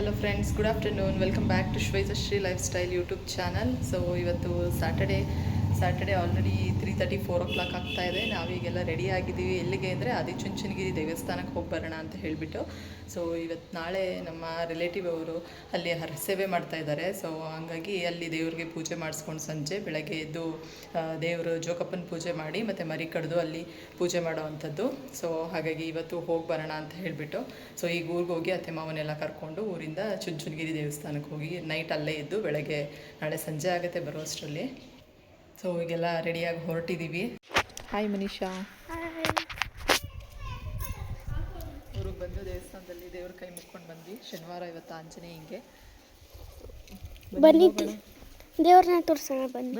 Hello friends good afternoon welcome back to Shwethashree lifestyle YouTube channel so ಇವತ್ತು Saturday Saturday already three thirty four o'clock ಆಗ್ತಾ ಇದೆ. ನಾವೀಗೆಲ್ಲ ready ಆಗಿದ್ದೀವಿ. ಎಲ್ಲಿಗೆ ಅಂದರೆ ಆದಿಚುಂಚನಗಿರಿ ದೇವಸ್ಥಾನಕ್ಕೆ ಹೋಗಿ ಬರೋಣ ಅಂತ ಹೇಳಿಬಿಟ್ಟು. ಸೊ ಇವತ್ತು ನಾಳೆ ನಮ್ಮ ರಿಲೇಟಿವ್ ಅವರು ಅಲ್ಲಿ ಹರ ಸೇವೆ ಮಾಡ್ತಾ ಇದ್ದಾರೆ. ಸೊ ಹಂಗಾಗಿ ಅಲ್ಲಿ ದೇವ್ರಿಗೆ ಪೂಜೆ ಮಾಡಿಸ್ಕೊಂಡು ಸಂಜೆ ಬೆಳಗ್ಗೆ ಎದ್ದು ದೇವರು ಜೋಕಪ್ಪನ ಪೂಜೆ ಮಾಡಿ ಮತ್ತು ಮರಿ ಕಡ್ದು ಅಲ್ಲಿ ಪೂಜೆ ಮಾಡೋ ಅಂಥದ್ದು. ಸೊ ಹಾಗಾಗಿ ಇವತ್ತು ಹೋಗಿ ಬರೋಣ ಅಂತ ಹೇಳಿಬಿಟ್ಟು. ಸೊ ಈಗ ಊರಿಗೆ ಹೋಗಿ ಅತ್ತೆ ಮಾವನೆಲ್ಲ ಕರ್ಕೊಂಡು ಊರಿಂದ ಚುಂಚುನಗಿರಿ ದೇವಸ್ಥಾನಕ್ಕೆ ಹೋಗಿ ನೈಟ್ ಅಲ್ಲೇ ಇದ್ದು ಬೆಳಗ್ಗೆ ನಾಳೆ ಸಂಜೆ ಆಗುತ್ತೆ ಬರೋ ಅಷ್ಟರಲ್ಲಿ ಸೊ ಈಗೆಲ್ಲ ರೆಡಿಯಾಗಿ ಹೊರಟಿದ್ದೀವಿ ಹಾಯ್ ಮನೀಷಾ ಊರಿಗೆ ಬಂದು ದೇವಸ್ಥಾನದಲ್ಲಿ ದೇವ್ರ ಕೈ ಮುಕ್ಕೊಂಡು ಬಂದ್ವಿ. ಶನಿವಾರ ಇವತ್ತು ಆಂಜನೇಯಂಗೆ ಬನ್ನಿ ದೇವ್ರನ್ನ ತೋರಿಸೋಣ ಬನ್ನಿ.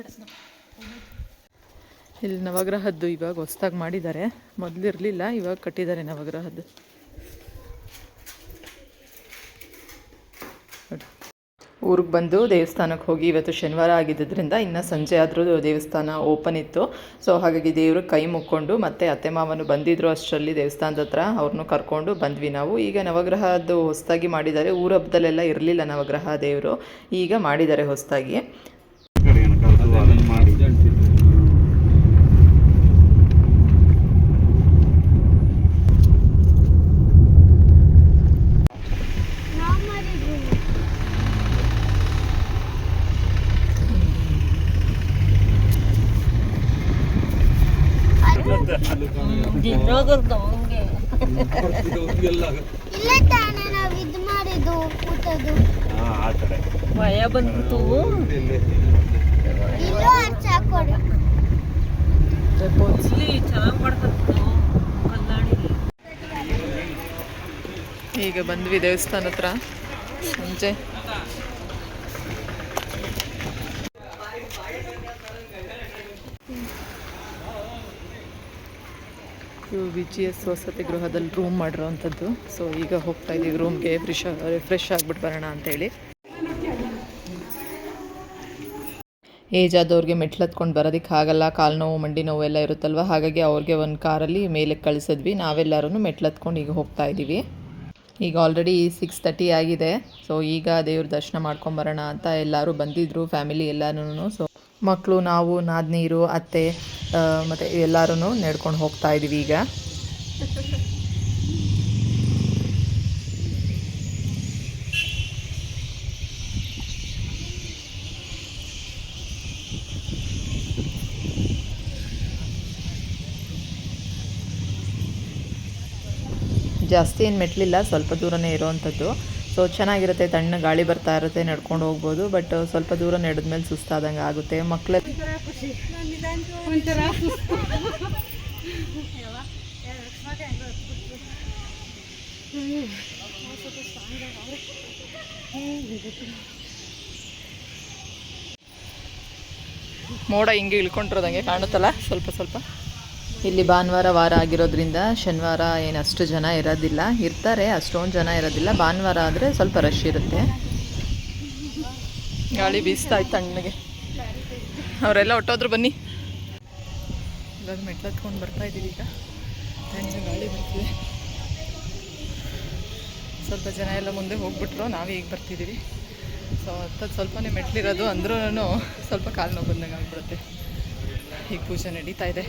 ಇಲ್ಲಿ ನವಗ್ರಹದ್ದು ಇವಾಗ ಹೊಸ್ದಾಗಿ ಮಾಡಿದ್ದಾರೆ. ಮೊದಲಿರಲಿಲ್ಲ ಇವಾಗ ಕಟ್ಟಿದ್ದಾರೆ ನವಗ್ರಹದ್ದು. ಊರಿಗೆ ಬಂದು ದೇವಸ್ಥಾನಕ್ಕೆ ಹೋಗಿ ಇವತ್ತು ಶನಿವಾರ ಆಗಿದ್ದರಿಂದ ಇನ್ನು ಸಂಜೆ ಆದರೂ ದೇವಸ್ಥಾನ ಓಪನ್ ಇತ್ತು. ಸೊ ಹಾಗಾಗಿ ದೇವರು ಕೈ ಮುಕ್ಕೊಂಡು ಮತ್ತೆ ಅತ್ತೆ ಮಾವನು ಬಂದಿದ್ರು ಅಷ್ಟರಲ್ಲಿ ದೇವಸ್ಥಾನದ ಹತ್ರ. ಅವ್ರನ್ನೂ ಕರ್ಕೊಂಡು ಬಂದ್ವಿ ನಾವು. ಈಗ ನವಗ್ರಹದ್ದು ಹೊಸದಾಗಿ ಮಾಡಿದ್ದಾರೆ. ಊರ ಹಬ್ಬದಲ್ಲೆಲ್ಲ ಇರಲಿಲ್ಲ ನವಗ್ರಹ ದೇವರು. ಈಗ ಮಾಡಿದ್ದಾರೆ ಹೊಸದಾಗಿ ಕಡೆಯನ್ನು ಕರೆದು ಅದನ್ನು ಮಾಡಿ ನಾವು ಮಾಡಿದ್ವಿ ಇಲ್ಲೇ ತಾನೇ ನಾವು ಇದು ಮಾಡಿದ್ದು ಊಟದ್ದು ಹಾ, ಆ ಕಡೆ ಭಯ ಬಂತು ಇಲ್ಲೂ ಹಚ್ಚ ಹಾಕೊಡು ಮೊದ್ಲಿ ಚೆನ್ನಾಗಿ ಮಾಡ್ತಿತ್ತು ಕಲ್ಲಾಡಿ ಈಗ ಬಂದ್ವಿ ದೇವಸ್ಥಾನ ಹತ್ರ. ಸಂಜೆ. ಇವು ಬಿ ಜಿ ಎಸ್ ವಸತಿ ಗೃಹದಲ್ಲಿ ರೂಮ್ ಮಾಡಿರೋ ಅಂಥದ್ದು ಸೊ ಈಗ ಹೋಗ್ತಾ ಇದ್ದೀವಿ ರೂಮ್ಗೆ ಫ್ರೆಶ್ ಫ್ರೆಶ್ ಆಗಿಬಿಟ್ಟು ಬರೋಣ ಅಂತೇಳಿ ಏಜ್ ಆದವ್ರಿಗೆ ಮೆಟ್ಲು ಹತ್ಕೊಂಡು ಬರೋದಕ್ಕೆ ಆಗಲ್ಲ. ಕಾಲು ನೋವು, ಮಂಡಿ ನೋವು ಎಲ್ಲ ಇರುತ್ತಲ್ವ? ಹಾಗಾಗಿ ಅವ್ರಿಗೆ ಒಂದು ಕಾರಲ್ಲಿ ಮೇಲೆ ಕಳಿಸಿದ್ವಿ. ನಾವೆಲ್ಲರೂ ಮೆಟ್ಲು ಹತ್ಕೊಂಡು ಈಗ ಹೋಗ್ತಾ ಇದ್ದೀವಿ ಈಗ ಆಲ್ರೆಡಿ ಸಿಕ್ಸ್ ತರ್ಟಿ ಆಗಿದೆ. ಸೊ ಈಗ ದೇವ್ರ ದರ್ಶನ ಮಾಡ್ಕೊಂಬರೋಣ ಅಂತ ಎಲ್ಲರೂ ಬಂದಿದ್ದರು ಫ್ಯಾಮಿಲಿ ಎಲ್ಲರೂ ಸೊ ಮಕ್ಕಳು ನಾವು, ನಾದ್ನೀರು, ಅತ್ತೆ ಮತ್ತು ಎಲ್ಲರೂ ನಡ್ಕೊಂಡು ಹೋಗ್ತಾ ಇದ್ದೀವಿ ಈಗ. ಜಾಸ್ತಿ ಏನು ಮೆಟ್ಲಿಲ್ಲ ಸ್ವಲ್ಪ ದೂರನೇ ಇರೋವಂಥದ್ದು ಸೊ ಚೆನ್ನಾಗಿರುತ್ತೆ ತಣ್ಣ ಗಾಳಿ ಬರ್ತಾ ಇರುತ್ತೆ ನಡ್ಕೊಂಡು ಹೋಗ್ಬೋದು ಬಟ್ ಸ್ವಲ್ಪ ದೂರ ನಡೆದ್ಮೇಲೆ ಸುಸ್ತಾದಂಗೆ ಆಗುತ್ತೆ. ಮಕ್ಕಳ ಮೋಡ ಹಿಂಗೆ ಇಳ್ಕೊಂಡಿರೋದಂಗೆ ಕಾಣುತ್ತಲ್ಲ ಸ್ವಲ್ಪ ಸ್ವಲ್ಪ. ಇಲ್ಲಿ ಭಾನುವಾರ ವಾರ ಆಗಿರೋದ್ರಿಂದ ಶನಿವಾರ ಏನು ಅಷ್ಟು ಜನ ಇರೋದಿಲ್ಲ. ಇರ್ತಾರೆ ಅಷ್ಟೊಂದು ಜನ ಇರೋದಿಲ್ಲ. ಭಾನುವಾರ ಆದರೆ ಸ್ವಲ್ಪ ರಶ್ ಇರುತ್ತೆ. ಗಾಳಿ ಬೀಸ್ತಾ ಇತ್ತು ತಣ್ಣಗೆ ಅವರೆಲ್ಲ ಹೊಟ್ಟೋದ್ರು ಬನ್ನಿ. ಇವಾಗ ಮೆಟ್ಲು ಹತ್ಕೊಂಡು ಬರ್ತಾ ಇದ್ದೀವಿ ಈಗ. ಗಾಳಿ ಬರ್ತಿದೆ. ಸ್ವಲ್ಪ ಜನ ಎಲ್ಲ ಮುಂದೆ ಹೋಗ್ಬಿಟ್ರು. ನಾವೇ ಈಗ ಬರ್ತಿದ್ದೀವಿ. ಸೊ ಹತ್ತದ್ದು ಸ್ವಲ್ಪನೇ ಮೆಟ್ಲಿರೋದು ಅಂದ್ರೂ ಸ್ವಲ್ಪ ಕಾಲು ನೋವು ಬಂದಂಗೆ ಆಗ್ಬಿಡುತ್ತೆ. ಈಗ ಪೂಜೆ ನಡೀತಾ ಇದೆ.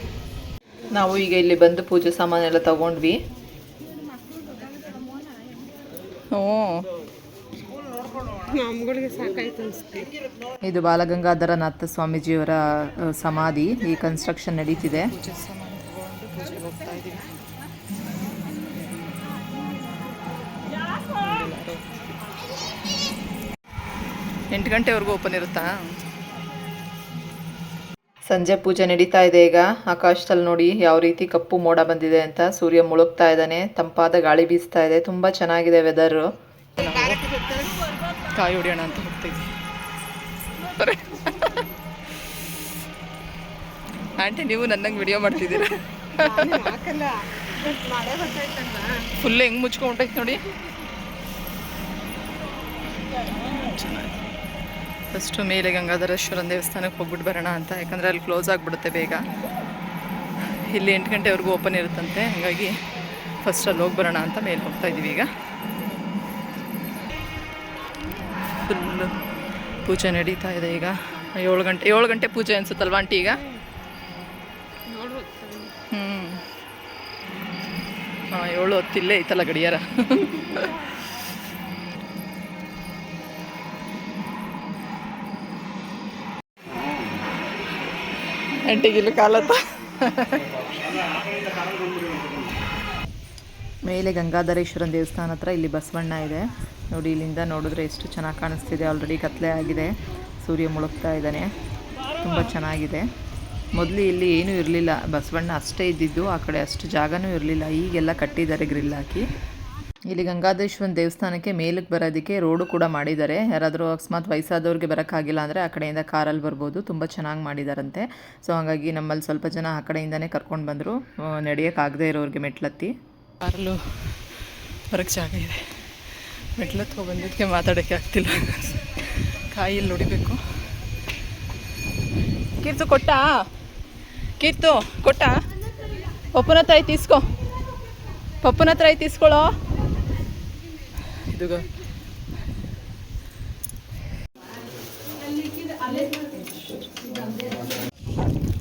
ನಾವು ಈಗ ಇಲ್ಲಿ ಬಂದು ಪೂಜೆ ಸಾಮಾನೆಲ್ಲ ತಗೊಂಡ್ವಿ. ಹ್ಞೂ ಇದು ಬಾಲಗಂಗಾಧರನಾಥ ಸ್ವಾಮೀಜಿಯವರ ಸಮಾಧಿ. ಈ ಕನ್ಸ್ಟ್ರಕ್ಷನ್ ನಡೀತಿದೆ. ಎಂಟು ಗಂಟೆವರೆಗೂ ಓಪನ್ ಇರುತ್ತಾ? ಸಂಜೆ ಪೂಜೆ ನಡೀತಾ ಇದೆ ಈಗ. ಆಕಾಶದಲ್ಲಿ ನೋಡಿ ಯಾವ ರೀತಿ ಕಪ್ಪು ಮೋಡ ಬಂದಿದೆ ಅಂತ. ಸೂರ್ಯ ಮುಳುಗ್ತಾ ಇದ್ದಾನೆ. ತಂಪಾದ ಗಾಳಿ ಬೀಸ್ತಾ ಇದೆ. ತುಂಬ ಚೆನ್ನಾಗಿದೆ ವೆದರ್ ಕಾಯಿ ಹೊಡಿಯೋಣ ಅಂತ ಹೋಗ್ತಿದ್ವಿ. ಆಂಟಿ, ನೀವು ನನ್ನಂಗೆ ವಿಡಿಯೋ ಮಾಡ್ತಿದ್ದೀರಾ? ಫುಲ್ ಹೆಂಗ್ ಮುಚ್ಕೊಂಡೈತೆ ನೋಡಿ. ಫಸ್ಟು ಮೇಲೆ ಗಂಗಾಧರೇಶ್ವರನ ದೇವಸ್ಥಾನಕ್ಕೆ ಹೋಗ್ಬಿಟ್ಟು ಬರೋಣ ಅಂತ. ಯಾಕಂದರೆ ಅಲ್ಲಿ ಕ್ಲೋಸ್ ಆಗಿಬಿಡುತ್ತೆ ಬೇಗ. ಇಲ್ಲಿ ಎಂಟು ಗಂಟೆವರೆಗೂ ಓಪನ್ ಇರುತ್ತಂತೆ. ಹಾಗಾಗಿ ಫಸ್ಟ್ ಅಲ್ಲಿ ಹೋಗಿ ಬರೋಣ ಅಂತ ಮೇಲೆ ಹೋಗ್ತಾ ಇದ್ದೀವಿ ಈಗ. ಫುಲ್ಲು ಪೂಜೆ ನಡೀತಾ ಇದೆ ಈಗ. ಏಳು ಗಂಟೆ ಏಳು ಗಂಟೆ ಪೂಜೆ ಅನಿಸುತ್ತಲ್ವಾ ಆಂಟಿ ಈಗ? ಹ್ಞೂ ಹಾಂ, ಏಳು ಹೊತ್ತಿಲ್ಲೇ ಐತಲ್ಲ ಗಡಿಯಾರ. ಆಂಟಿಗಿಲ್ಲು ಕಾಲತ್ತ ಮೇಲೆ ಗಂಗಾಧರೇಶ್ವರನ ದೇವಸ್ಥಾನ ಹತ್ರ ಇಲ್ಲಿ ಬಸವಣ್ಣ ಇದೆ. ನೋಡಿ, ಇಲ್ಲಿಂದ ನೋಡಿದ್ರೆ ಎಷ್ಟು ಚೆನ್ನಾಗಿ ಕಾಣಿಸ್ತಿದೆ. ಆಲ್ರೆಡಿ ಕತ್ಲೆ ಆಗಿದೆ. ಸೂರ್ಯ ಮುಳುಗ್ತಾ ಇದ್ದಾನೆ. ತುಂಬ ಚೆನ್ನಾಗಿದೆ. ಮೊದಲು ಇಲ್ಲಿ ಏನೂ ಇರಲಿಲ್ಲ. ಬಸವಣ್ಣ ಅಷ್ಟೇ ಇದ್ದಿದ್ದು. ಆ ಕಡೆ ಅಷ್ಟು ಜಾಗನೂ ಇರಲಿಲ್ಲ. ಈಗೆಲ್ಲ ಕಟ್ಟಿದ್ದಾರೆ ಗ್ರಿಲ್ ಹಾಕಿ. ಇಲ್ಲಿ ಗಂಗಾಧೇಶ್ವರನ ದೇವಸ್ಥಾನಕ್ಕೆ ಮೇಲಕ್ಕೆ ಬರೋದಕ್ಕೆ ರೋಡು ಕೂಡ ಮಾಡಿದ್ದಾರೆ. ಯಾರಾದರೂ ಅಕಸ್ಮಾತ್ ವಯಸ್ಸಾದವ್ರಿಗೆ ಬರೋಕ್ಕಾಗಿಲ್ಲ ಅಂದರೆ ಆ ಕಡೆಯಿಂದ ಕಾರಲ್ಲಿ ಬರ್ಬೋದು. ತುಂಬ ಚೆನ್ನಾಗಿ ಮಾಡಿದಾರಂತೆ. ಸೊ ಹಾಗಾಗಿ ನಮ್ಮಲ್ಲಿ ಸ್ವಲ್ಪ ಜನ ಆ ಕಡೆಯಿಂದನೇ ಕರ್ಕೊಂಡು ಬಂದರು. ನಡೆಯೋಕ್ಕಾಗದೇ ಇರೋರಿಗೆ ಮೆಟ್ಲತ್ತಿ. ಕಾರಲ್ಲೂ ಬರೋಕ್ಕೆ ಜಾಗ ಇದೆ. ಮೆಟ್ಲತ್ತು ಬಂದಿದ್ದಕ್ಕೆ ಮಾತಾಡೋಕ್ಕೆ ಆಗ್ತಿಲ್ಲ. ಕಾಯಲ್ಲಿ ಹೊಡಿಬೇಕು ಕೀರ್ತು, ಕೊಟ್ಟ? ಕೀರ್ತು, ಕೊಟ್ಟ? ಪಪ್ಪನ ತಾಯಿ ತೀಸ್ಕೊ ಪಪ್ಪನ ಹತ್ರ ಐತಿ ಇಸ್ಕೊಳ್ಳೋ ಇದು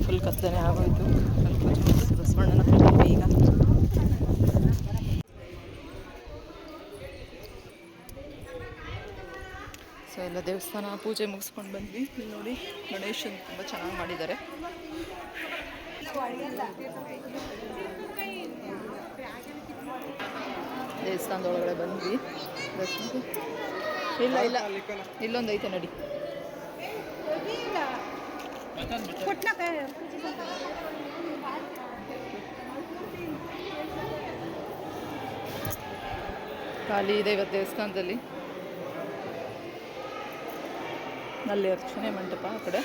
ಫುಲ್ ಕತ್ತನೆ ಆಗೋಯ್ತು. ಹತ್ರ ಈಗ. ಸೊ ಎಲ್ಲ ದೇವಸ್ಥಾನ ಪೂಜೆ ಮುಗಿಸ್ಕೊಂಡು ಬಂದ್ವಿ. ಇಲ್ಲಿ ನೋಡಿ ಗಣೇಶನ್ ತುಂಬ ಚೆನ್ನಾಗಿ ಮಾಡಿದ್ದಾರೆ. ದೇವಸ್ಥಾನದ ಒಳಗಡೆ ಬಂದ್ವಿ. ಇಲ್ಲ ಇಲ್ಲ. ಇಲ್ಲೊಂದು ಐತೆ ನಡಿ. ಖಾಲಿ ಇದೆ ಇವತ್ತು ದೇವಸ್ಥಾನದಲ್ಲಿ. ಅಲ್ಲಿ ಅರ್ಚನೆ ಮಂಟಪ ಆ ಕಡೆ.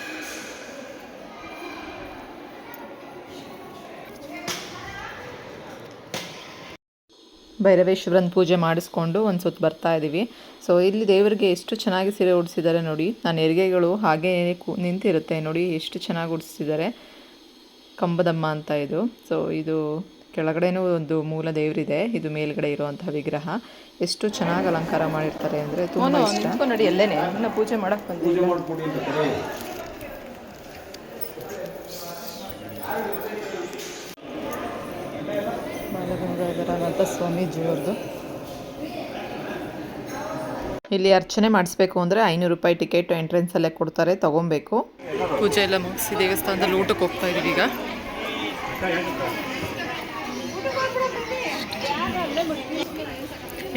ಭೈರವೇಶ್ವರನ ಪೂಜೆ ಮಾಡಿಸ್ಕೊಂಡು ಒಂದು ಸುತ್ತು ಬರ್ತಾ ಇದ್ದೀವಿ ಸೊ ಇಲ್ಲಿ ದೇವರಿಗೆ ಎಷ್ಟು ಚೆನ್ನಾಗಿ ಸೀರೆ ಉಡಿಸಿದ್ದಾರೆ ನೋಡಿ. ನಾನು ಹೆರಿಗೆಗಳು ಹಾಗೇ ಕೂ ನಿಂತಿರುತ್ತೆ ನೋಡಿ ಎಷ್ಟು ಚೆನ್ನಾಗಿ ಉಡಿಸಿದ್ದಾರೆ ಕಂಬದಮ್ಮ ಅಂತ ಇದು. ಸೊ ಇದು ಕೆಳಗಡೆನೂ ಒಂದು ಮೂಲ ದೇವರಿದೆ. ಇದು ಮೇಲ್ಗಡೆ ಇರುವಂತಹ ವಿಗ್ರಹ. ಎಷ್ಟು ಚೆನ್ನಾಗಿ ಅಲಂಕಾರ ಮಾಡಿರ್ತಾರೆ ಅಂದರೆ ತುಂಬ ಇಷ್ಟ. ನೋಡಿ ಎಲ್ಲೇನೆ. ಪೂಜೆ ಮಾಡಕ್ಕೆ ಬಂದಿಲ್ಲ ಇಲ್ಲಿ ಅರ್ಚನೆ ಮಾಡಿಸ್ಬೇಕು ಅಂದರೆ ಐನೂರು ರೂಪಾಯಿ ಟಿಕೆಟ್ ಎಂಟ್ರೆನ್ಸಲ್ಲೇ ಕೊಡ್ತಾರೆ ತೊಗೊಬೇಕು ಪೂಜೆ ಎಲ್ಲ ಮುಗಿಸಿ ದೇವಸ್ಥಾನದಲ್ಲಿ ಊಟಕ್ಕೆ ಹೋಗ್ತಾ ಇದೀವಿ ಈಗ.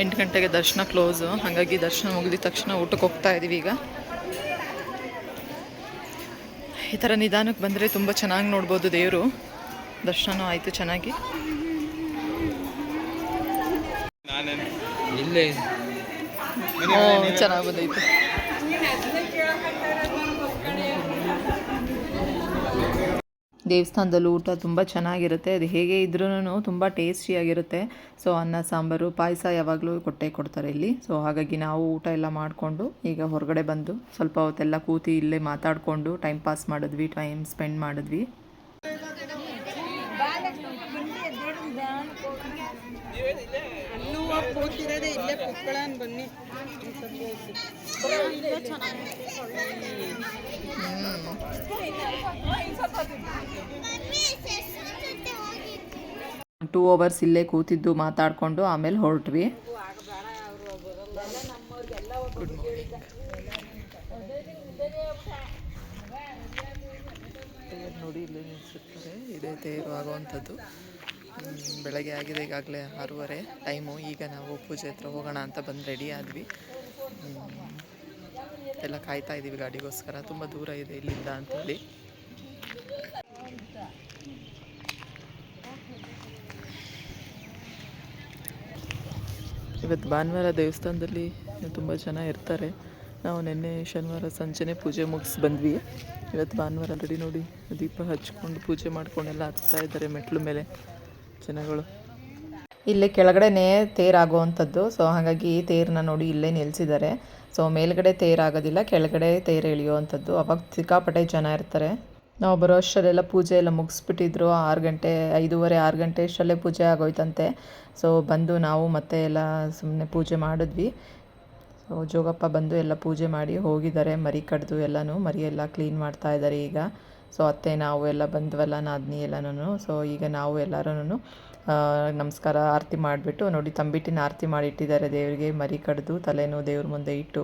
ಎಂಟು ಗಂಟೆಗೆ ದರ್ಶನ ಕ್ಲೋಸು ಹಾಗಾಗಿ ದರ್ಶನ ಮುಗಿದ ತಕ್ಷಣ ಊಟಕ್ಕೆ ಹೋಗ್ತಾ ಇದೀವಿ ಈಗ. ಈ ಥರ ನಿಧಾನಕ್ಕೆ ಬಂದರೆ ತುಂಬ ಚೆನ್ನಾಗಿ ನೋಡ್ಬೋದು ದೇವರು. ದರ್ಶನ ಆಯಿತು ಚೆನ್ನಾಗಿ. ಇಲ್ಲೇ ಚೆನ್ನಾಗಿ ಬಂದೈತೆ. ದೇವಸ್ಥಾನದಲ್ಲಿ ಊಟ ತುಂಬ ಚೆನ್ನಾಗಿರುತ್ತೆ. ಅದು ಹೇಗೆ ಇದ್ರೂ ತುಂಬ ಟೇಸ್ಟಿಯಾಗಿರುತ್ತೆ ಸೊ ಅನ್ನ ಸಾಂಬಾರು ಪಾಯಸ ಯಾವಾಗಲೂ ಕೊಟ್ಟೆ ಕೊಡ್ತಾರೆ ಇಲ್ಲಿ. ಸೊ ಹಾಗಾಗಿ ನಾವು ಊಟ ಎಲ್ಲ ಮಾಡಿಕೊಂಡು ಈಗ ಹೊರಗಡೆ ಬಂದು ಸ್ವಲ್ಪ ಹೊತ್ತೆಲ್ಲ ಕೂತಿ ಇಲ್ಲೇ ಮಾತಾಡಿಕೊಂಡು ಟೈಮ್ ಪಾಸ್ ಮಾಡಿದ್ವಿ ಟೈಮ್ ಸ್ಪೆಂಡ್ ಮಾಡಿದ್ವಿ. ಕೂತಿರೋದೇ ಇಲ್ಲೇ ಕುತ್ಕೊಳ್ಳೋಣ ಬನ್ನಿ. ಟೂ ಅವರ್ಸ್ ಇಲ್ಲೇ ಕೂತಿದ್ದು ಮಾತಾಡಿಕೊಂಡು ಆಮೇಲೆ ಹೊರಟ್ವಿ. ನೋಡಿ ಇಲ್ಲೇ ನಿಲ್ಲಿಸಿರ್ತಾರೆ ಇದೇ ತೇರು ಆಗುವಂಥದ್ದು. ಹ್ಮ್, ಬೆಳಗ್ಗೆ ಆಗಿದೆ ಈಗಾಗಲೇ ಆರೂವರೆ ಟೈಮು. ಈಗ ನಾವು ಪೂಜೆ ಹತ್ರ ಹೋಗೋಣ ಅಂತ ಬಂದು ರೆಡಿ ಆದ್ವಿ. ಎಲ್ಲ ಕಾಯ್ತಾ ಇದ್ದೀವಿ ಗಾಡಿಗೋಸ್ಕರ. ತುಂಬ ದೂರ ಇದೆ ಇಲ್ಲಿಂದ ಅಂತೇಳಿ. ಇವತ್ತು ಭಾನುವಾರ ದೇವಸ್ಥಾನದಲ್ಲಿ ತುಂಬ ಜನ ಇರ್ತಾರೆ. ನಾವು ನಿನ್ನೆ ಶನಿವಾರ ಸಂಜೆನೇ ಪೂಜೆ ಮುಗಿಸಿ ಬಂದ್ವಿ. ಇವತ್ತು ಭಾನುವಾರ ರೆಡಿ ನೋಡಿ ದೀಪ ಹಚ್ಕೊಂಡು ಪೂಜೆ ಮಾಡ್ಕೊಂಡೆಲ್ಲ ಹತ್ತಾ ಇದ್ದಾರೆ ಮೆಟ್ಲು ಮೇಲೆ. ಜನಗಳು. ಇಲ್ಲೇ ಕೆಳಗಡೆನೇ ತೇರಾಗುವಂಥದ್ದು. ಸೊ ಹಾಗಾಗಿ ತೇರನ್ನ ನೋಡಿ ಇಲ್ಲೇ ನಿಲ್ಲಿಸಿದ್ದಾರೆ ಸೊ ಮೇಲ್ಗಡೆ ತೇರಾಗೋದಿಲ್ಲ, ಕೆಳಗಡೆ ತೇರು ಎಳೆಯುವಂಥದ್ದು. ಅವಾಗ ಸಿಕ್ಕಾಪಟ್ಟೆ ಜನ ಇರ್ತಾರೆ. ನಾವು ಬರೋ ಅಷ್ಟರಲ್ಲೆಲ್ಲ ಪೂಜೆ ಎಲ್ಲ ಮುಗಿಸ್ಬಿಟ್ಟಿದ್ರು. ಆರು ಗಂಟೆ, ಐದೂವರೆ, ಆರು ಗಂಟೆ ಅಷ್ಟರಲ್ಲೇ ಪೂಜೆ ಆಗೋಯ್ತಂತೆ. ಸೊ ಬಂದು ನಾವು ಮತ್ತೆ ಎಲ್ಲ ಸುಮ್ಮನೆ ಪೂಜೆ ಮಾಡಿದ್ವಿ. ಸೊ ಜೋಗಪ್ಪ ಬಂದು ಎಲ್ಲ ಪೂಜೆ ಮಾಡಿ ಹೋಗಿದ್ದಾರೆ. ಮರಿ ಕಡ್ದು ಎಲ್ಲನೂ, ಮರಿ ಎಲ್ಲ ಕ್ಲೀನ್ ಮಾಡ್ತಾ ಇದ್ದಾರೆ ಈಗ. ಸೊ ಅತ್ತೆ, ನಾವು ಎಲ್ಲ ಬಂದ್ವಲ್ಲ ನಾದ್ನಿ ಎಲ್ಲನೂ ಸೊ ಈಗ ನಾವು ಎಲ್ಲರೂ ನಮಸ್ಕಾರ ಆರತಿ ಮಾಡಿಬಿಟ್ಟು, ನೋಡಿ ತಂಬಿಟ್ಟಿನ ಆರತಿ ಮಾಡಿ ಇಟ್ಟಿದ್ದಾರೆ ದೇವರಿಗೆ, ಮರಿ ಕಡಿದು, ತಲೆನೂ ದೇವ್ರ ಮುಂದೆ ಇಟ್ಟು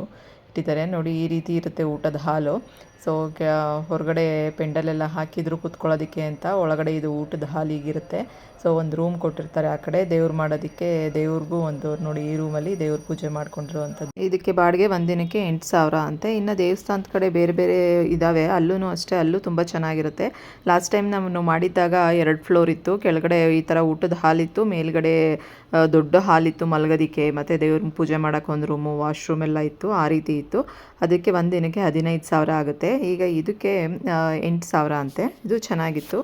ಇಟ್ಟಿದ್ದಾರೆ. ನೋಡಿ ಈ ರೀತಿ ಇರುತ್ತೆ ಊಟದ ಹಾಲು. ಸೊ ಕ ಹೊರಗಡೆ ಪೆಂಡಲೆಲ್ಲ ಹಾಕಿದ್ರು ಕುತ್ಕೊಳ್ಳೋದಕ್ಕೆ ಅಂತ ಒಳಗಡೆ ಇದು ಊಟದ ಹಾಲಿಗಿರುತ್ತೆ ಸೊ ಒಂದು ರೂಮ್ ಕೊಟ್ಟಿರ್ತಾರೆ ಆ ಕಡೆ. ದೇವ್ರು ಮಾಡೋದಕ್ಕೆ ದೇವ್ರಿಗೂ ಒಂದು, ನೋಡಿ ಈ ರೂಮಲ್ಲಿ ದೇವ್ರ ಪೂಜೆ ಮಾಡ್ಕೊಂಡ್ರು ಅಂಥದ್ದು ಇದಕ್ಕೆ ಬಾಡಿಗೆ ಒಂದಿನಕ್ಕೆ ಎಂಟು ಸಾವಿರ ಅಂತೆ. ಇನ್ನು ದೇವಸ್ಥಾನದ ಕಡೆ ಬೇರೆ ಬೇರೆ ಇದ್ದಾವೆ ಅಲ್ಲೂ ಅಷ್ಟೇ, ಅಲ್ಲೂ ತುಂಬ ಚೆನ್ನಾಗಿರುತ್ತೆ. ಲಾಸ್ಟ್ ಟೈಮ್ ನಾವು ಮಾಡಿದ್ದಾಗ ಎರಡು ಫ್ಲೋರ್ ಇತ್ತು. ಕೆಳಗಡೆ ಈ ಥರ ಊಟದ ಹಾಲಿತ್ತು ಮೇಲ್ಗಡೆ ದೊಡ್ಡ ಹಾಲಿತ್ತು ಮಲಗೋದಿಕ್ಕೆ. ಮತ್ತು ದೇವ್ರ ಪೂಜೆ ಮಾಡೋಕೆ ಒಂದು ರೂಮು, ವಾಶ್ರೂಮ್ ಎಲ್ಲ ಇತ್ತು. ಆ ರೀತಿ ಇತ್ತು. ಅದಕ್ಕೆ ಒಂದಿನಕ್ಕೆ ದಿನಕ್ಕೆ ಹದಿನೈದು ಸಾವಿರ ಆಗುತ್ತೆ. ಈಗ ಇದಕ್ಕೆ ಎಂಟು ಸಾವಿರ ಅಂತೆ. ಇದು ಚೆನ್ನಾಗಿತ್ತು.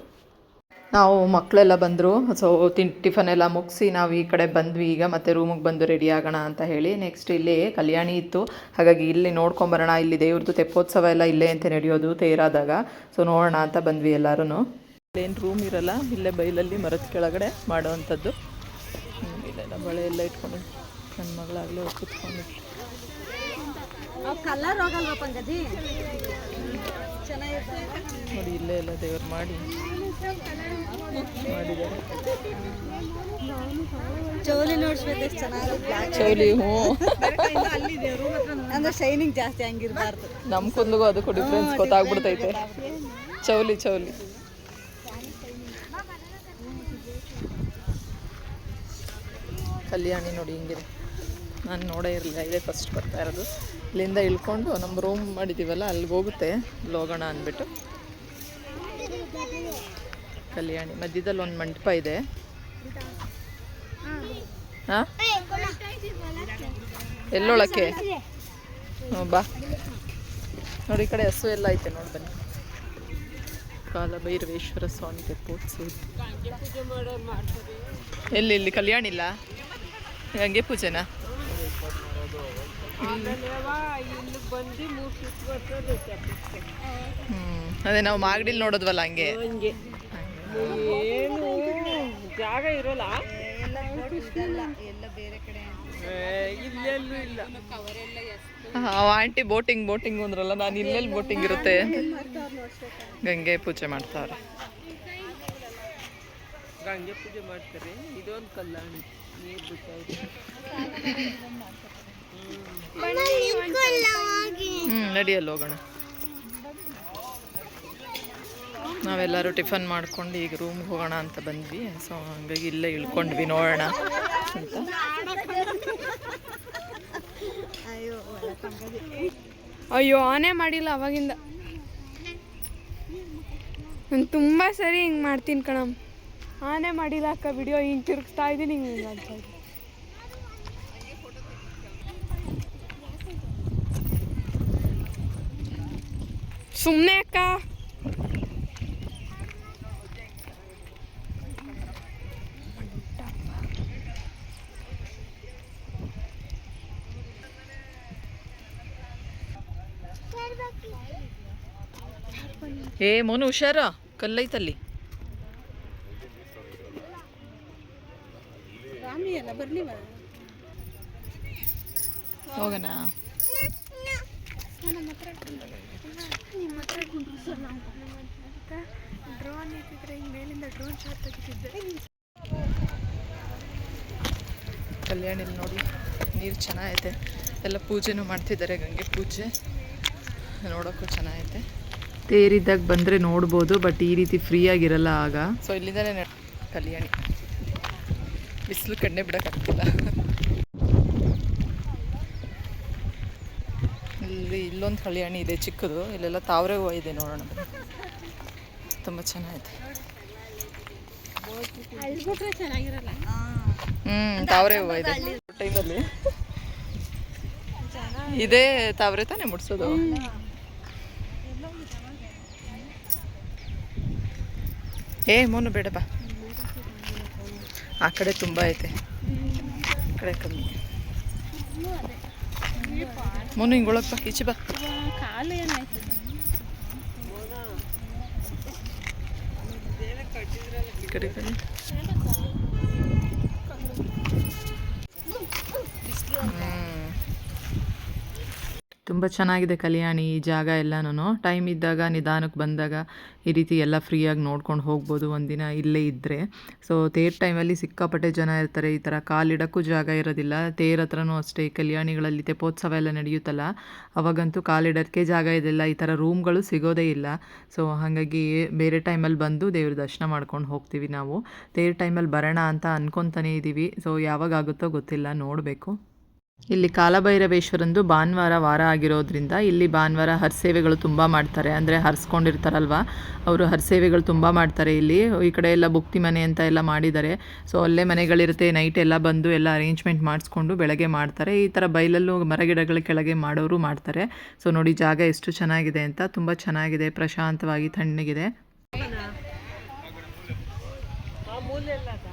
ನಾವು ಮಕ್ಕಳೆಲ್ಲ ಬಂದರು. ಸೊ ತಿನ್ ಟಿಫನ್ ಎಲ್ಲ ಮುಗಿಸಿ ನಾವು ಈ ಕಡೆ ಬಂದ್ವಿ. ಈಗ ಮತ್ತೆ ರೂಮಿಗೆ ಬಂದು ರೆಡಿ ಆಗೋಣ ಅಂತ ಹೇಳಿ ನೆಕ್ಸ್ಟ್ ಇಲ್ಲಿ ಕಲ್ಯಾಣಿ ಇತ್ತು. ಹಾಗಾಗಿ ಇಲ್ಲಿ ನೋಡ್ಕೊಂಬರೋಣ. ಇಲ್ಲಿ ದೇವ್ರದ್ದು ತೆಪ್ಪೋತ್ಸವ ಎಲ್ಲ ಇಲ್ಲೇ ಅಂತ ನಡೆಯೋದು ತೇರಾದಾಗ. ಸೊ ನೋಡೋಣ ಅಂತ ಬಂದ್ವಿ ಎಲ್ಲರೂ ಇಲ್ಲೇನು ರೂಮ್ ಇರಲ್ಲ. ಇಲ್ಲೇ ಬೈಲಲ್ಲಿ ಮರದ ಕೆಳಗಡೆ ಮಾಡೋವಂಥದ್ದು ಇಲ್ಲೆಲ್ಲ ಬಳೆ ಎಲ್ಲ ಇಟ್ಕೊಂಡು ನನ್ನ ಮಗಳಾಗಲೇ ಕೂತ್ಕೊಂಡು. ಕಲರ್ ಹೋಗಲ್ವಾ ಪಂಕಜಿ? ನೋಡಿ ಇಲ್ಲೇ ಎಲ್ಲ ದೇವ್ರು ಮಾಡಿ. ಚೌಲಿ ನೋಡ್ಸ್ಬೇಕು ಎಷ್ಟು ಚೆನ್ನಾಗಿ ಚೌಲಿ ಹ್ಞೂ. ಅಂದ್ರೆ ಶೈನಿಂಗ್ ಜಾಸ್ತಿ ಹಂಗಿರ್ಬಾರ್ದು. ನಮ್ಮ ಕುಂದಗೂ ಅದಕ್ಕೂ ಡಿಫ್ರೆನ್ಸ್ ಗೊತ್ತಾಗ್ಬಿಡ್ತೈತೆ. ಚೌಲಿ ಚೌಲಿ. ಕಲ್ಯಾಣಿ ನೋಡಿ ಹಿಂಗಿದೆ. ನಾನು ನೋಡೇ ಇರಲಿಲ್ಲ, ಇದೇ ಫಸ್ಟ್ ಬರ್ತಾ ಇರೋದು. ಇಲ್ಲಿಂದ ಇಳ್ಕೊಂಡು ನಮ್ಮ ರೂಮ್ ಮಾಡಿದ್ದೀವಲ್ಲ ಅಲ್ಲಿಗೆ ಹೋಗುತ್ತೆ. ಅಲ್ಲಿ ಹೋಗೋಣ ಅಂದ್ಬಿಟ್ಟು. ಕಲ್ಯಾಣಿ, ಮಧ್ಯದಲ್ಲಿ ಒಂದು ಮಂಟಪ ಇದೆ. ಹಾಂ? ಎಲ್ಲೊಳಕ್ಕೆ? ಹ್ಞೂ ಬಾ. ನೋಡಿ, ಈ ಕಡೆ ಹಸು ಎಲ್ಲ ಐತೆ ನೋಡಿ ಬನ್ನಿ. ಕಾಲಭೈರವೇಶ್ವರ ಸ್ವಾಮಿ ತೆಪ್ಪೋತ್ಸವ ಎಲ್ಲಿ, ಇಲ್ಲಿ ಕಲ್ಯಾಣಿಲ್ಲ ಹಂಗೆ ಪೂಜೆನಾ? ಅದೇ ನಾವು ಮಾಗಡಿಲಿ ನೋಡೋದ್ವಲ್ಲ ಹಂಗೆ. ಏನು? ಜಾಗ ಇರೋಲ್ಲ? ಎಲ್ಲ ಬೇರೆ ಕಡೆ ಇಲ್ಲೆಲ್ಲೂ ಇಲ್ಲ. ಅವ ಆಂಟಿ ಬೋಟಿಂಗ್ ಬೋಟಿಂಗ್ ಅಂದ್ರಲ್ಲ ನಾನು ಇಲ್ಲೆಲ್ಲಿ ಬೋಟಿಂಗ್ ಇರುತ್ತೆ. ಗಂಗೆ ಪೂಜೆ ಮಾಡ್ತಾರೆ ಗಂಗೆ ಪೂಜೆ ಮಾಡ್ತಾರೆ. ಇದೊಂದು ಕಲ್ಲಾಣಿ ನೀರು ಬಿಟ್ಟವ್ರು ಹ್ಞೂ ನಡಿಯಲ್ಲಿ ಹೋಗೋಣ. ನಾವೆಲ್ಲರೂ ಟಿಫನ್ ಮಾಡ್ಕೊಂಡು ಈಗ ರೂಮ್ಗೆ ಹೋಗೋಣ ಅಂತ ಬಂದ್ವಿ. ಸೊ ಹಂಗಾಗಿ ಇಲ್ಲೇ ಇಳ್ಕೊಂಡ್ವಿ, ನೋಡೋಣ ಅಂತ. ಅಯ್ಯೋ, ಆನೆ ಮಾಡಿಲ್ಲ ಅವಾಗಿಂದ. ನಾನು ತುಂಬ ಸರಿ ಹಿಂಗೆ ಮಾಡ್ತೀನಿ ಕಣಮ್ ಆನೆ ಮಾಡಿಲ್ಲ ಅಕ್ಕ ವಿಡಿಯೋ ಹಿಂಗೆ ತಿರುಗಿಸ್ತಾ ಇದ್ದೀನಿ ಹಿಂಗೆ ಅಂತ ಸುಮ್ಮನೆ ಅಕ್ಕ ಏ ಮೋನು ಹುಷಾರ? ಕಲ್ಲೈತಲ್ಲಿ. ಇಲ್ಲಿ ಡ್ರೋನ್ ಹಿಂಗೆ ಮೇಲಿಂದ ಡ್ರೋನ್ ಶಾಟ್ ತೆಗಿತಿದ್ದೆ ಕಲ್ಯಾಣಿಲಿ ನೋಡಿ ನೀರು ಚೆನ್ನಾಗೈತೆ. ಎಲ್ಲ ಪೂಜೆನೂ ಮಾಡ್ತಿದ್ದಾರೆ ಗಂಗೆ ಪೂಜೆ. ನೋಡೋಕ್ಕೂ ಚೆನ್ನಾಗೈತೆ. ತೇರಿದ್ದಾಗ ಬಂದರೆ ನೋಡ್ಬೋದು ಬಟ್ ಈ ರೀತಿ ಫ್ರೀ ಆಗಿರಲ್ಲ ಆಗ. ಸೊ ಇಲ್ಲಿಂದಲೇ ನಡ್- ಕಲ್ಯಾಣಿ. ಬಿಸಿಲು ಕಣ್ಣೆ ಬಿಡೋಕ್ಕಾಗ್ತಿಲ್ಲ. ಇಲ್ಲಿ ಹಳಿ ಹಣ್ಣು ಇದೆ, ಚಿಕ್ಕದು. ಇಲ್ಲೆಲ್ಲ ತಾವರೆ ಹೂವು ಇದೆ ನೋಡೋಣ. ತುಂಬ ಚೆನ್ನಾಗಿದೆ. ಹ್ಮ್, ತಾವರೆ ಹೂವು ಇದೆ. ಟೈಮಲ್ಲಿ ಇದೇ ತಾವರೆ ತಾನೆ ಮುಡ್ಸೋದು? ಏ, ಮೋನು ಬೇಡಪ್ಪ ಆ ಕಡೆ ತುಂಬ ಐತೆ ಆ ಕಡೆ ಕಮ್ಮಿ. ಮೋನು ಹಿಂಗೆ ಒಳಗೆ ಬಾ ಈಚೆ ಬಾ. ಈ ಕಡೆ ಕಡೆ. ತುಂಬ ಚೆನ್ನಾಗಿದೆ ಕಲ್ಯಾಣಿ, ಈ ಜಾಗ ಎಲ್ಲನೂ ಟೈಮ್ ಇದ್ದಾಗ ನಿಧಾನಕ್ಕೆ ಬಂದಾಗ ಈ ರೀತಿ ಎಲ್ಲ ಫ್ರೀಯಾಗಿ ನೋಡ್ಕೊಂಡು ಹೋಗ್ಬೋದು ಒಂದಿನ ಇಲ್ಲೇ ಇದ್ದರೆ ಸೊ ತೇರ್ ಟೈಮಲ್ಲಿ ಸಿಕ್ಕಾಪಟ್ಟೆ ಜನ ಇರ್ತಾರೆ, ಈ ಥರ ಕಾಲಿಡೋಕ್ಕೂ ಜಾಗ ಇರೋದಿಲ್ಲ. ತೇರ್ ಹತ್ರನೂ ಅಷ್ಟೇ, ಕಲ್ಯಾಣಿಗಳಲ್ಲಿ ತೆಪ್ಪೋತ್ಸವ ಎಲ್ಲ ನಡೆಯುತ್ತಲ್ಲ, ಅವಾಗಂತೂ ಕಾಲಿಡೋಕ್ಕೆ ಜಾಗ ಇದಿಲ್ಲ ಈ ಥರ ರೂಮ್ಗಳು ಸಿಗೋದೇ ಇಲ್ಲ. ಸೊ ಹಾಗಾಗಿ ಬೇರೆ ಟೈಮಲ್ಲಿ ಬಂದು ದೇವ್ರ ದರ್ಶನ ಮಾಡ್ಕೊಂಡು ಹೋಗ್ತೀವಿ ನಾವು. ತೇರ್ ಟೈಮಲ್ಲಿ ಬರೋಣ ಅಂತ ಅನ್ಕೊತಾನೆ ಇದ್ದೀವಿ ಸೊ ಯಾವಾಗ ಆಗುತ್ತೋ ಗೊತ್ತಿಲ್ಲ, ನೋಡಬೇಕು. ಇಲ್ಲಿ ಕಾಲಭೈರವೇಶ್ವರಂದು ಭಾನುವಾರ ವಾರ ಆಗಿರೋದ್ರಿಂದ ಇಲ್ಲಿ ಭಾನುವಾರ ಹರಸೇವೆಗಳು ತುಂಬ ಮಾಡ್ತಾರೆ. ಅಂದರೆ ಹರಿಸ್ಕೊಂಡಿರ್ತಾರಲ್ವ? ಅವರು ಹರಸೇವೆಗಳು ತುಂಬ ಮಾಡ್ತಾರೆ ಇಲ್ಲಿ. ಈ ಕಡೆ ಎಲ್ಲ ಬುಕ್ತಿ ಮನೆ ಅಂತ ಎಲ್ಲ ಮಾಡಿದ್ದಾರೆ. ಸೊ ಅಲ್ಲೇ ಮನೆಗಳಿರುತ್ತೆ ನೈಟ್ ಎಲ್ಲ ಬಂದು ಎಲ್ಲ ಅರೇಂಜ್ಮೆಂಟ್ ಮಾಡಿಸ್ಕೊಂಡು ಬೆಳಗ್ಗೆ ಮಾಡ್ತಾರೆ. ಈ ಥರ ಬೈಲಲ್ಲೂ ಮರಗಿಡಗಳ ಕೆಳಗೆ ಮಾಡೋರು ಮಾಡ್ತಾರೆ. ಸೊ ನೋಡಿ ಜಾಗ ಎಷ್ಟು ಚೆನ್ನಾಗಿದೆ ಅಂತ. ತುಂಬ ಚೆನ್ನಾಗಿದೆ, ಪ್ರಶಾಂತವಾಗಿ ತಣ್ಣಗಿದೆ ಆ ಮೂಲೆ ಎಲ್ಲ ಅದ.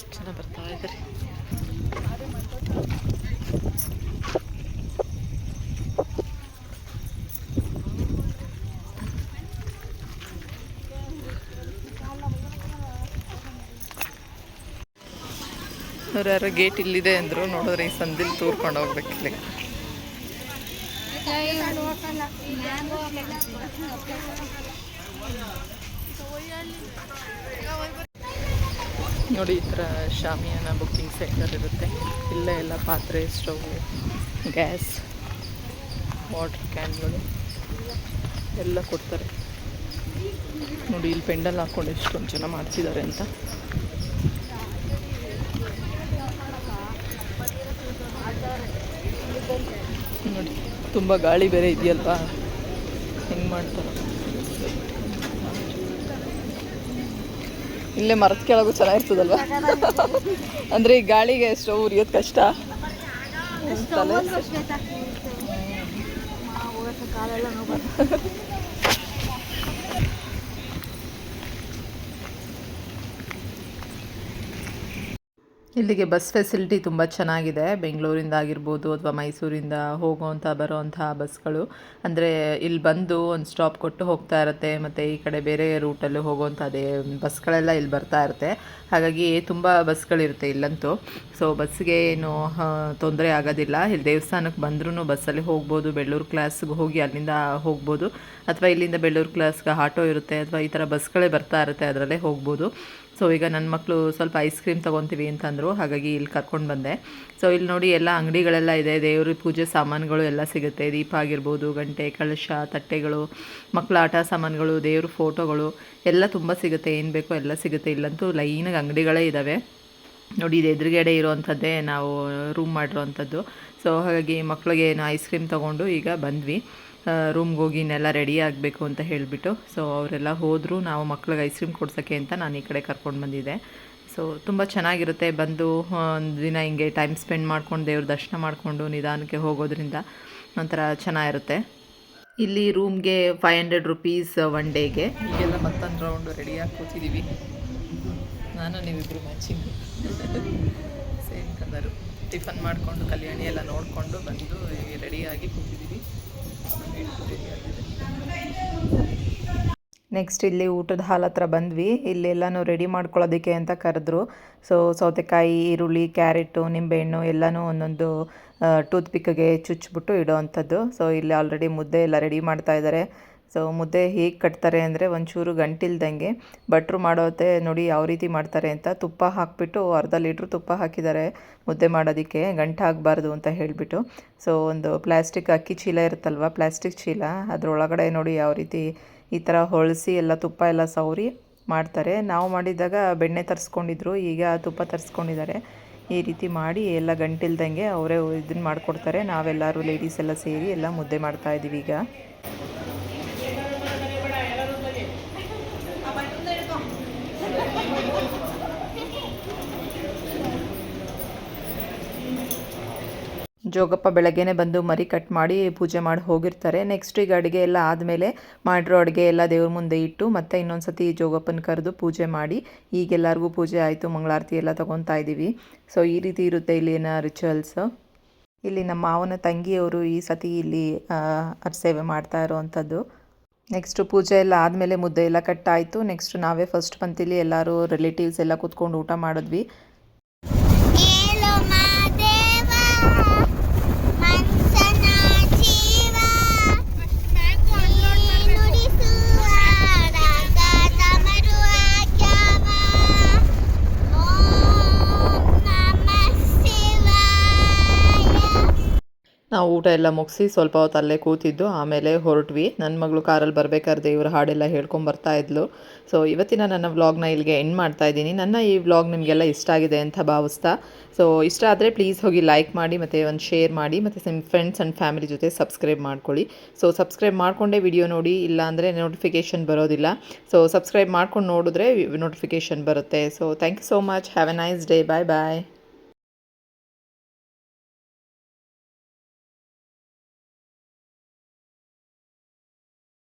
ಎಷ್ಟು ಜನ ಬರ್ತಾ ಗೇಟ್ ಇಲ್ಲಿದೆ ಅಂದ್ರು ನೋಡಿದ್ರೆ ಈ ಸಂದಿಲ್ ತೂರ್ಕೊಂಡು ಹೋಗ್ಬೇಕು ಇಲ್ಲಿ. ನೋಡಿ, ಈ ಥರ ಶಾಮಿಯಾನ ಬುಕ್ಕಿಂಗ್ ಸೆಂಟರ್ ಇರುತ್ತೆ. ಇಲ್ಲೇ ಎಲ್ಲ ಪಾತ್ರೆ ಸ್ಟವ್ ಗ್ಯಾಸ್ ವಾಟರ್ ಕ್ಯಾನ್ಗಳು ಎಲ್ಲ ಕೊಡ್ತಾರೆ. ನೋಡಿ, ಇಲ್ಲಿ ಪೆಂಡಲ್ ಹಾಕ್ಕೊಂಡು ಎಷ್ಟೊಂದು ಜನ ಮಾಡ್ತಿದ್ದಾರೆ ಅಂತ. ನೋಡಿ, ತುಂಬ ಗಾಳಿ ಬೇರೆ ಇದೆಯಲ್ವಾ? ಹೆಂಗೆ ಮಾಡ್ತಾರೆ. ಇಲ್ಲೇ ಮರದ ಕೆಳಗೂ ಚೆನ್ನಾಗಿರ್ತದಲ್ವ ಅಂದರೆ ಈ ಗಾಳಿಗೆ ಸ್ಟವ್ ಉರಿಯೋದು ಕಷ್ಟ ಇಲ್ಲಿಗೆ ಬಸ್ ಫೆಸಿಲಿಟಿ ತುಂಬ ಚೆನ್ನಾಗಿದೆ. ಬೆಂಗಳೂರಿಂದ ಆಗಿರ್ಬೋದು ಅಥವಾ ಮೈಸೂರಿಂದ ಹೋಗುವಂಥ ಬರೋವಂಥ ಬಸ್ಗಳು ಅಂದರೆ ಇಲ್ಲಿ ಬಂದು ಒಂದು ಸ್ಟಾಪ್ ಕೊಟ್ಟು ಹೋಗ್ತಾ ಇರುತ್ತೆ. ಮತ್ತು ಈ ಕಡೆ ಬೇರೆ ರೂಟಲ್ಲಿ ಹೋಗುವಂಥ ಅದೇ ಬಸ್ಗಳೆಲ್ಲ ಇಲ್ಲಿ ಬರ್ತಾ ಇರುತ್ತೆ. ಹಾಗಾಗಿ ತುಂಬ ಬಸ್ಗಳಿರುತ್ತೆ ಇಲ್ಲಂತೂ. ಸೊ ಬಸ್ಸಿಗೆ ಏನು ತೊಂದರೆ ಆಗೋದಿಲ್ಲ. ಇಲ್ಲಿ ದೇವಸ್ಥಾನಕ್ಕೆ ಬಂದ್ರೂ ಬಸ್ಸಲ್ಲಿ ಹೋಗ್ಬೋದು. ಬೆಳ್ಳೂರು ಕ್ಲಾಸ್ಗೆ ಹೋಗಿ ಅಲ್ಲಿಂದ ಹೋಗ್ಬೋದು. ಅಥವಾ ಇಲ್ಲಿಂದ ಬೆಳ್ಳೂರು ಕ್ಲಾಸ್ಗೆ ಆಟೋ ಇರುತ್ತೆ. ಅಥವಾ ಈ ಥರ ಬಸ್ಗಳೇ ಬರ್ತಾ ಇರುತ್ತೆ ಅದರಲ್ಲೇ ಹೋಗ್ಬೋದು. ಸೊ ಈಗ ನನ್ನ ಮಕ್ಕಳು ಸ್ವಲ್ಪ ಐಸ್ ಕ್ರೀಮ್ ತೊಗೊತೀವಿ ಅಂತಂದರು, ಹಾಗಾಗಿ ಇಲ್ಲಿ ಕರ್ಕೊಂಡು ಬಂದೆ. ಸೊ ಇಲ್ಲಿ ನೋಡಿ ಎಲ್ಲ ಅಂಗಡಿಗಳೆಲ್ಲ ಇದೆ. ದೇವ್ರ ಪೂಜೆ ಸಾಮಾನುಗಳು ಎಲ್ಲ ಸಿಗುತ್ತೆ. ದೀಪ ಆಗಿರ್ಬೋದು, ಗಂಟೆ, ಕಳಶ, ತಟ್ಟೆಗಳು ಮಕ್ಕಳ ಆಟ ಸಾಮಾನುಗಳು, ದೇವ್ರ ಫೋಟೋಗಳು ಎಲ್ಲ ತುಂಬ ಸಿಗುತ್ತೆ. ಏನು ಬೇಕೋ ಎಲ್ಲ ಸಿಗುತ್ತೆ. ಇಲ್ಲಂತೂ ಲೈನಾಗಿ ಅಂಗಡಿಗಳೇ ಇದ್ದಾವೆ ನೋಡಿ, ಇದು ಎದುರುಗಡೆ ಇರುವಂಥದ್ದೇ ನಾವು ರೂಮ್ ಮಾಡಿರೋವಂಥದ್ದು. ಸೊ ಹಾಗಾಗಿ ಮಕ್ಕಳಿಗೆ ಏನು ಐಸ್ ಕ್ರೀಮ್ ತೊಗೊಂಡು ಈಗ ಬಂದ್ವಿ. ರೂಮ್ಗೆ ಹೋಗಿ ಇನ್ನೆಲ್ಲ ರೆಡಿ ಆಗಬೇಕು ಅಂತ ಹೇಳಿಬಿಟ್ಟು. ಸೊ ಅವರೆಲ್ಲ ಹೋದರು, ನಾವು ಮಕ್ಳಿಗೆ ಐಸ್ ಕ್ರೀಮ್ ಕೊಡ್ಸೋಕ್ಕೆ ಅಂತ ನಾನು ಈ ಕಡೆ ಕರ್ಕೊಂಡು ಬಂದಿದ್ದೆ. ಸೊ ತುಂಬ ಚೆನ್ನಾಗಿರುತ್ತೆ ಬಂದು ಒಂದು ದಿನ ಹಿಂಗೆ ಟೈಮ್ ಸ್ಪೆಂಡ್ ಮಾಡ್ಕೊಂಡು ದೇವ್ರ ದರ್ಶನ ಮಾಡಿಕೊಂಡು ನಿಧಾನಕ್ಕೆ ಹೋಗೋದ್ರಿಂದ ಒಂಥರ ಚೆನ್ನಾಗಿರುತ್ತೆ. ಇಲ್ಲಿ ರೂಮ್ಗೆ ಫೈವ್ ಹಂಡ್ರೆಡ್ ರುಪೀಸ್ ಒನ್ ಡೇಗೆ ಈಗೆಲ್ಲ ಮತ್ತೊಂದು ರೌಂಡು ರೆಡಿಯಾಗಿ ಕೂತಿದ್ದೀವಿ ನಾನು ನೀವಿಬ್ಬರು ಮ್ಯಾಚಿಂಗ್ ಸೇಮ್ ಕಲರು ಟಿಫನ್ ಮಾಡಿಕೊಂಡು, ಕಲ್ಯಾಣಿ ಎಲ್ಲ ನೋಡಿಕೊಂಡು ಬಂದು ರೆಡಿಯಾಗಿ ಕೂತಿದ್ದೀವಿ ನೆಕ್ಸ್ಟ್ ಇಲ್ಲಿ ಊಟದ ಹಾಲ್ ಹತ್ರ ಬಂದ್ವಿ. ಇಲ್ಲೆಲ್ಲನೂ ರೆಡಿ ಮಾಡ್ಕೊಳ್ಳೋದಕ್ಕೆ ಅಂತ ಕರೆದ್ರು. ಸೊ ಸೌತೆಕಾಯಿ, ಈರುಳ್ಳಿ ಕ್ಯಾರೆಟು ನಿಂಬೆಹಣ್ಣು ಎಲ್ಲನೂ ಒಂದೊಂದು ಟೂತ್ ಪಿಕ್ಗೆ ಚುಚ್ಚಿಬಿಟ್ಟು ಇಡೋವಂಥದ್ದು ಸೊ ಇಲ್ಲಿ ಆಲ್ರೆಡಿ ಮುದ್ದೆ ಎಲ್ಲ ರೆಡಿ ಮಾಡ್ತಾ ಇದ್ದಾರೆ ಸೊ ಮುದ್ದೆ ಹೇಗೆ ಕಟ್ತಾರೆ ಅಂದರೆ ಒಂಚೂರು ಗಂಟಿಲ್ದಂಗೆ ಭಟ್ರು ಮಾಡೋತ್ತೆ ನೋಡಿ ಯಾವ ರೀತಿ ಮಾಡ್ತಾರೆ ಅಂತ ತುಪ್ಪ ಹಾಕಿಬಿಟ್ಟು ಅರ್ಧ ಲೀಟ್ರ್ ತುಪ್ಪ ಹಾಕಿದ್ದಾರೆ ಮುದ್ದೆ ಮಾಡೋದಕ್ಕೆ, ಗಂಟು ಆಗಬಾರ್ದು ಅಂತ ಹೇಳಿಬಿಟ್ಟು. ಸೊ ಒಂದು ಪ್ಲಾಸ್ಟಿಕ್ ಅಕ್ಕಿ ಚೀಲ ಇರುತ್ತಲ್ವ ಪ್ಲಾಸ್ಟಿಕ್ ಚೀಲ, ಅದರೊಳಗಡೆ ನೋಡಿ ಯಾವ ರೀತಿ ಈ ಥರ ಹೊಳಿಸಿ ಎಲ್ಲ ತುಪ್ಪ ಎಲ್ಲ ಸವರಿ ಮಾಡ್ತಾರೆ. ನಾವು ಮಾಡಿದಾಗ ಬೆಣ್ಣೆ ತರಿಸ್ಕೊಂಡಿದ್ರು, ಈಗ ತುಪ್ಪ ತರಿಸ್ಕೊಂಡಿದ್ದಾರೆ. ಈ ರೀತಿ ಮಾಡಿ ಎಲ್ಲ ಗಂಟಿಲ್ದಂಗೆ ಅವರೇ ಇದನ್ನು ಮಾಡಿಕೊಡ್ತಾರೆ. ನಾವೆಲ್ಲರೂ ಲೇಡೀಸ್ ಎಲ್ಲ ಸೇರಿ ಎಲ್ಲ ಮುದ್ದೆ ಮಾಡ್ತಾಯಿದ್ದೀವಿ ಈಗ. ಜೋಗಪ್ಪ ಬೆಳಗ್ಗೆನೆ ಬಂದು ಮರಿ ಕಟ್ ಮಾಡಿ ಪೂಜೆ ಮಾಡಿ ಹೋಗಿರ್ತಾರೆ. ನೆಕ್ಸ್ಟ್ ಈಗ ಅಡುಗೆ ಎಲ್ಲ ಆದಮೇಲೆ ಮಾಡಿರೋ ಅಡುಗೆ ಎಲ್ಲ ದೇವ್ರ ಮುಂದೆ ಇಟ್ಟು ಮತ್ತೆ ಇನ್ನೊಂದು ಸತಿ ಜೋಗಪ್ಪನ ಕರೆದು ಪೂಜೆ ಮಾಡಿ ಈಗೆಲ್ಲರಿಗೂ ಪೂಜೆ ಆಯಿತು, ಮಂಗಳಾರತಿ ಎಲ್ಲ ತೊಗೊತಾ ಇದ್ದೀವಿ. ಸೊ ಈ ರೀತಿ ಇರುತ್ತೆ ಇಲ್ಲಿನ ರಿಚುವಲ್ಸು ಇಲ್ಲಿ ನಮ್ಮ ಮಾವನ ತಂಗಿಯವರು ಈ ಸತಿ ಇಲ್ಲಿ ಸೇವೆ ಮಾಡ್ತಾ ಇರೋವಂಥದ್ದು. ನೆಕ್ಸ್ಟು ಪೂಜೆ ಎಲ್ಲ ಆದಮೇಲೆ ಮುದ್ದೆ ಎಲ್ಲ ಕಟ್ಟಾಯಿತು. ನೆಕ್ಸ್ಟ್ ನಾವೇ ಫಸ್ಟ್ ಪಂತಿಲಿ ಎಲ್ಲರೂ ರಿಲೇಟಿವ್ಸ್ ಎಲ್ಲ ಕೂತ್ಕೊಂಡು ಊಟ ಮಾಡಿದ್ವಿ. ನಾವು ಊಟ ಎಲ್ಲ ಮುಗಿಸಿ ಸ್ವಲ್ಪ ಹೊತ್ತು ಅಲ್ಲೇ ಕೂತಿದ್ದು, ಆಮೇಲೆ ಹೊರಟ್ವಿ. ನನ್ನ ಮಗಳು ಕಾರಲ್ಲಿ ಬರಬೇಕಾದ್ರೆ ದೇವ್ರ ಹಾಡೆಲ್ಲ ಹೇಳ್ಕೊಂಡು ಬರ್ತಾ ಇದ್ಲು. ಸೊ ಇವತ್ತಿನ ನನ್ನ ವ್ಲಾಗ್ನ ಇಲ್ಲಿಗೆ ಎಂಡ್ ಮಾಡ್ತಾ ಇದ್ದೀನಿ. ನನ್ನ ಈ ವ್ಲಾಗ್ ನಿಮಗೆಲ್ಲ ಇಷ್ಟ ಆಗಿದೆ ಅಂತ ಭಾವಿಸ್ತಾ. ಸೊ ಇಷ್ಟ ಆದರೆ ಪ್ಲೀಸ್ ಹೋಗಿ ಲೈಕ್ ಮಾಡಿ, ಮತ್ತು ಒಂದು ಶೇರ್ ಮಾಡಿ, ಮತ್ತು ನಿಮ್ಮ ಫ್ರೆಂಡ್ಸ್ ಆ್ಯಂಡ್ ಫ್ಯಾಮಿಲಿ ಜೊತೆ ಸಬ್ಸ್ಕ್ರೈಬ್ ಮಾಡ್ಕೊಳ್ಳಿ. ಸೊ ಸಬ್ಸ್ಕ್ರೈಬ್ ಮಾಡಿಕೊಂಡೇ ವಿಡಿಯೋ ನೋಡಿ ಇಲ್ಲ ಅಂದರೆ ನೋಟಿಫಿಕೇಷನ್ ಬರೋದಿಲ್ಲ. ಸೊ ಸಬ್ಸ್ಕ್ರೈಬ್ ಮಾಡ್ಕೊಂಡು ನೋಡಿದ್ರೆ ನೋಟಿಫಿಕೇಷನ್ ಬರುತ್ತೆ. So thank you so much have a nice day bye bye